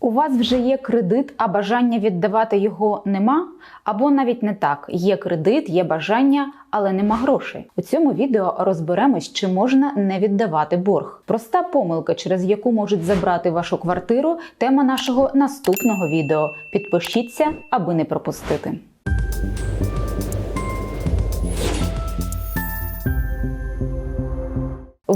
У вас вже є кредит, а бажання віддавати його нема? Або навіть не так: є кредит, є бажання, але нема грошей. У цьому відео розберемось, чи можна не віддавати борг. Проста помилка, через яку можуть забрати вашу квартиру, тема нашого наступного відео. Підпишіться, аби не пропустити.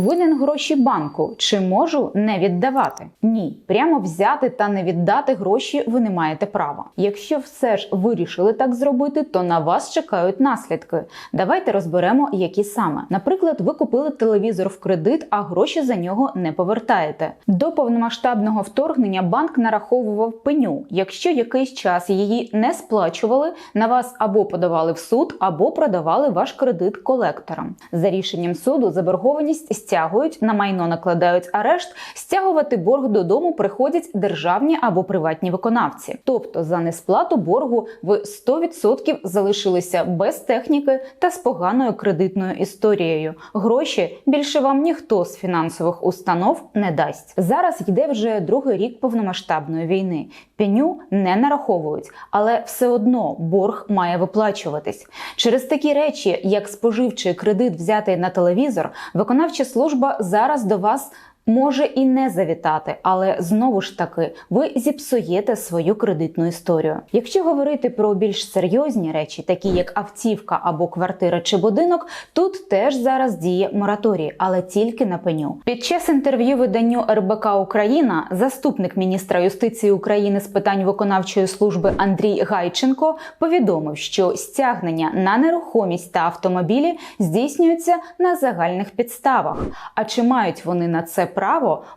Винен гроші банку. Чи можу не віддавати? Ні, прямо взяти та не віддати гроші ви не маєте права. Якщо все ж вирішили так зробити, то на вас чекають наслідки. Давайте розберемо, які саме. Наприклад, ви купили телевізор в кредит, а гроші за нього не повертаєте. До повномасштабного вторгнення банк нараховував пеню. Якщо якийсь час її не сплачували, на вас або подавали в суд, або продавали ваш кредит колекторам. За рішенням суду заборгованість стягують, на майно накладають арешт, стягувати борг додому приходять державні або приватні виконавці. Тобто за несплату боргу ви 100% залишилися без техніки та з поганою кредитною історією. Гроші більше вам ніхто з фінансових установ не дасть. Зараз йде вже другий рік повномасштабної війни. Пеню не нараховують, але все одно борг має виплачуватись. Через такі речі, як споживчий кредит взятий на телевізор, виконавча служба зараз до вас. Може і не завітати, але знову ж таки ви зіпсуєте свою кредитну історію. Якщо говорити про більш серйозні речі, такі як автівка або квартира чи будинок, тут теж зараз діє мораторій, але тільки на пеню. Під час інтерв'ю виданню РБК Україна заступник міністра юстиції України з питань виконавчої служби Андрій Гайченко повідомив, що стягнення на нерухомість та автомобілі здійснюються на загальних підставах. А чи мають вони на це право,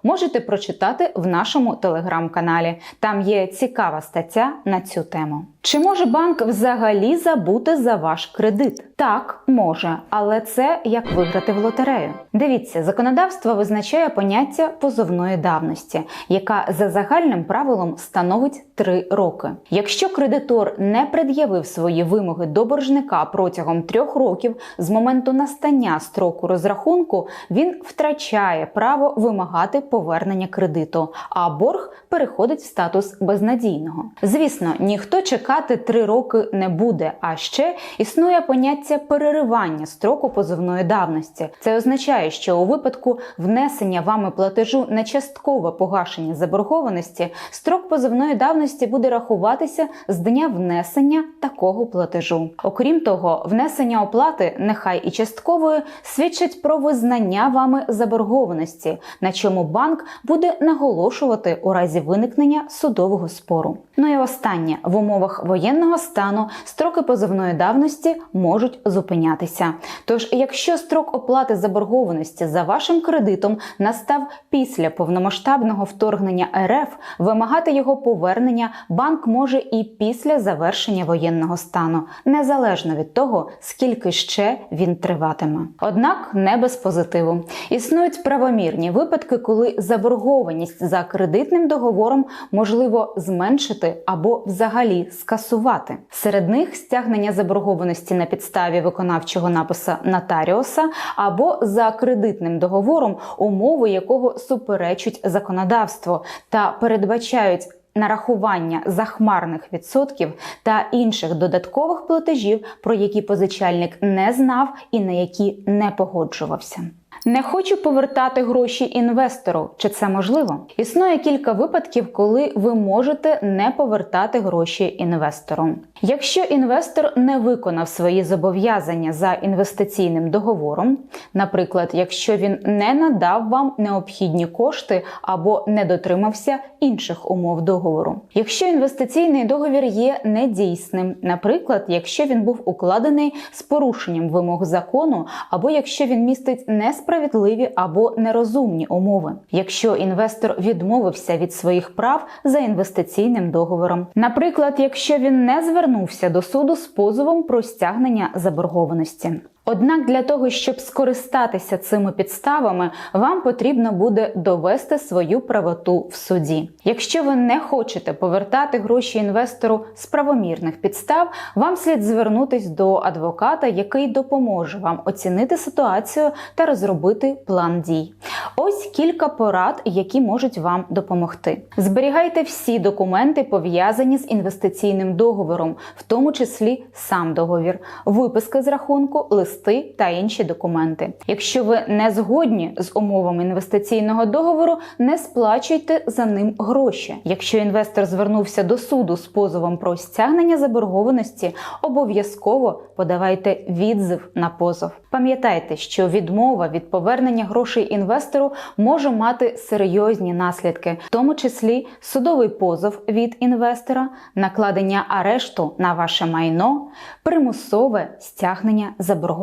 можете прочитати в нашому телеграм-каналі. Там є цікава стаття на цю тему. Чи може банк взагалі забути за ваш кредит? Так, може, але це як виграти в лотерею. Дивіться, законодавство визначає поняття позовної давності, яка за загальним правилом становить 3 роки. Якщо кредитор не пред'явив свої вимоги до боржника протягом трьох років з моменту настання строку розрахунку, він втрачає право вимагати повернення кредиту, а борг переходить в статус безнадійного. Звісно, ніхто чекати три роки не буде. А ще існує поняття переривання строку позовної давності. Це означає, що у випадку внесення вами платежу на часткове погашення заборгованості, строк позовної давності буде рахуватися з дня внесення такого платежу. Окрім того, внесення оплати, нехай і часткової, свідчить про визнання вами заборгованості, на чому банк буде наголошувати у разі виникнення судового спору. Ну і останнє в умовах воєнного стану строки позовної давності можуть зупинятися. Тож, якщо строк оплати заборгованості за вашим кредитом настав після повномасштабного вторгнення РФ, вимагати його повернення банк може і після завершення воєнного стану, незалежно від того, скільки ще він триватиме. Однак не без позитиву. Існують правомірні випадки, коли заборгованість за кредитним договором можливо зменшити або взагалі скасувати. Серед них стягнення заборгованості на підставі виконавчого написа нотаріуса або за кредитним договором, умови якого суперечать законодавству та передбачають. Нарахування захмарних відсотків та інших додаткових платежів, про які позичальник не знав і на які не погоджувався. Не хочу повертати гроші інвестору. Чи це можливо? Існує кілька випадків, коли ви можете не повертати гроші інвестору. Якщо інвестор не виконав свої зобов'язання за інвестиційним договором, наприклад, якщо він не надав вам необхідні кошти або не дотримався інших умов договору. Якщо інвестиційний договір є недійсним, наприклад, якщо він був укладений з порушенням вимог закону, або якщо він містить несправедливі або нерозумні умови, якщо інвестор відмовився від своїх прав за інвестиційним договором, наприклад, якщо він не звернувся до суду з позовом про стягнення заборгованості. Однак для того, щоб скористатися цими підставами, вам потрібно буде довести свою правоту в суді. Якщо ви не хочете повертати гроші інвестору з правомірних підстав, вам слід звернутись до адвоката, який допоможе вам оцінити ситуацію та розробити план дій. Ось кілька порад, які можуть вам допомогти. Зберігайте всі документи, пов'язані з інвестиційним договором, в тому числі сам договір, виписка з рахунку, листи та інші документи. Якщо ви не згодні з умовами інвестиційного договору, не сплачуйте за ним гроші. Якщо інвестор звернувся до суду з позовом про стягнення заборгованості, обов'язково подавайте відзив на позов. Пам'ятайте, що відмова від повернення грошей інвестору може мати серйозні наслідки, в тому числі судовий позов від інвестора, накладення арешту на ваше майно, примусове стягнення заборгованості.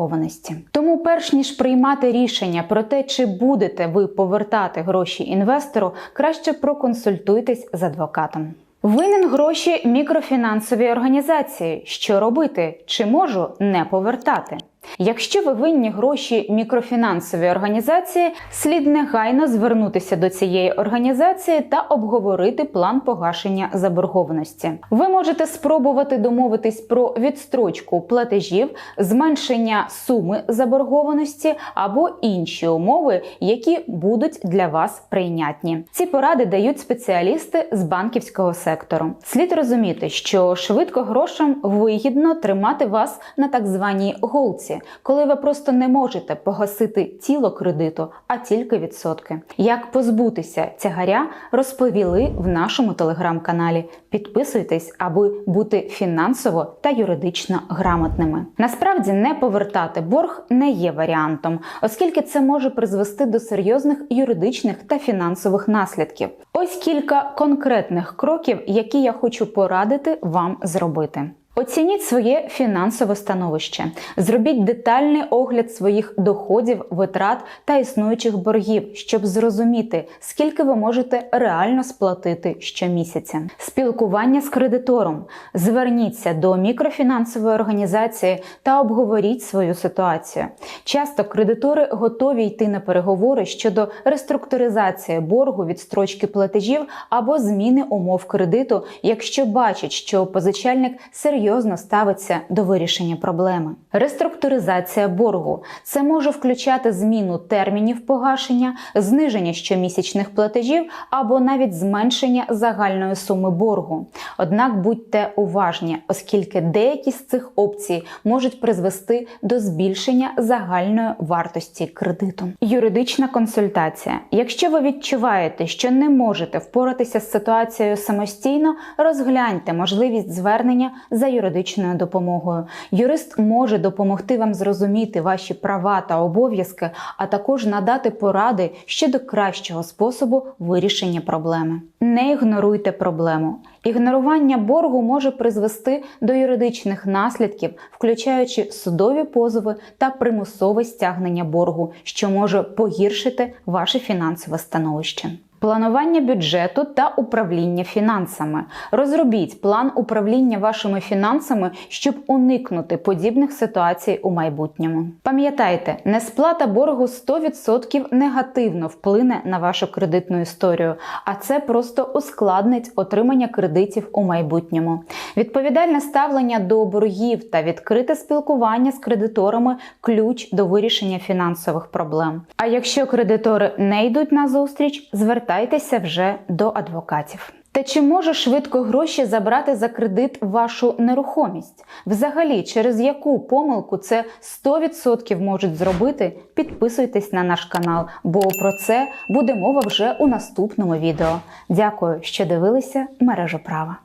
Тому, перш ніж приймати рішення про те, чи будете ви повертати гроші інвестору, краще проконсультуйтесь з адвокатом. Винен гроші мікрофінансовій організації. Що робити? Чи можу не повертати? Якщо ви винні гроші мікрофінансовій організації, слід негайно звернутися до цієї організації та обговорити план погашення заборгованості. Ви можете спробувати домовитись про відстрочку платежів, зменшення суми заборгованості або інші умови, які будуть для вас прийнятні. Ці поради дають спеціалісти з банківського сектору. Слід розуміти, що швидко грошам вигідно тримати вас на так званій голці коли ви просто не можете погасити тіло кредиту, а тільки відсотки. Як позбутися тягаря, розповіли в нашому телеграм-каналі. Підписуйтесь, аби бути фінансово та юридично грамотними. Насправді не повертати борг не є варіантом, оскільки це може призвести до серйозних юридичних та фінансових наслідків. Ось кілька конкретних кроків, які я хочу порадити вам зробити. Оцініть своє фінансове становище, зробіть детальний огляд своїх доходів, витрат та існуючих боргів, щоб зрозуміти, скільки ви можете реально сплатити щомісяця. Спілкування з кредитором. Зверніться до мікрофінансової організації та обговоріть свою ситуацію. Часто кредитори готові йти на переговори щодо реструктуризації боргу відстрочки платежів або зміни умов кредиту, якщо бачать, що позичальник серйозно серйозно ставиться до вирішення проблеми. Реструктуризація боргу це може включати зміну термінів погашення, зниження щомісячних платежів або навіть зменшення загальної суми боргу. Однак будьте уважні, оскільки деякі з цих опцій можуть призвести до збільшення загальної вартості кредиту. Юридична консультація. Якщо ви відчуваєте, що не можете впоратися з ситуацією самостійно, розгляньте можливість звернення за юридичною допомогою. Юрист може допомогти вам зрозуміти ваші права та обов'язки, а також надати поради щодо кращого способу вирішення проблеми. Не ігноруйте проблему. Ігнорування боргу може призвести до юридичних наслідків, включаючи судові позови та примусове стягнення боргу, що може погіршити ваше фінансове становище. Планування бюджету та управління фінансами. Розробіть план управління вашими фінансами, щоб уникнути подібних ситуацій у майбутньому. Пам'ятайте, несплата боргу 100% негативно вплине на вашу кредитну історію, а це просто ускладнить отримання кредитів у майбутньому. Відповідальне ставлення до боргів та відкрите спілкування з кредиторами ключ до вирішення фінансових проблем. А якщо кредитори не йдуть на зустріч, звертайтеся звертайтеся вже до адвокатів. Та чи може швидко гроші забрати за кредит вашу нерухомість? Взагалі, через яку помилку це 100% можуть зробити? Підписуйтесь на наш канал, бо про це буде мова вже у наступному відео. Дякую, що дивилися мережу права.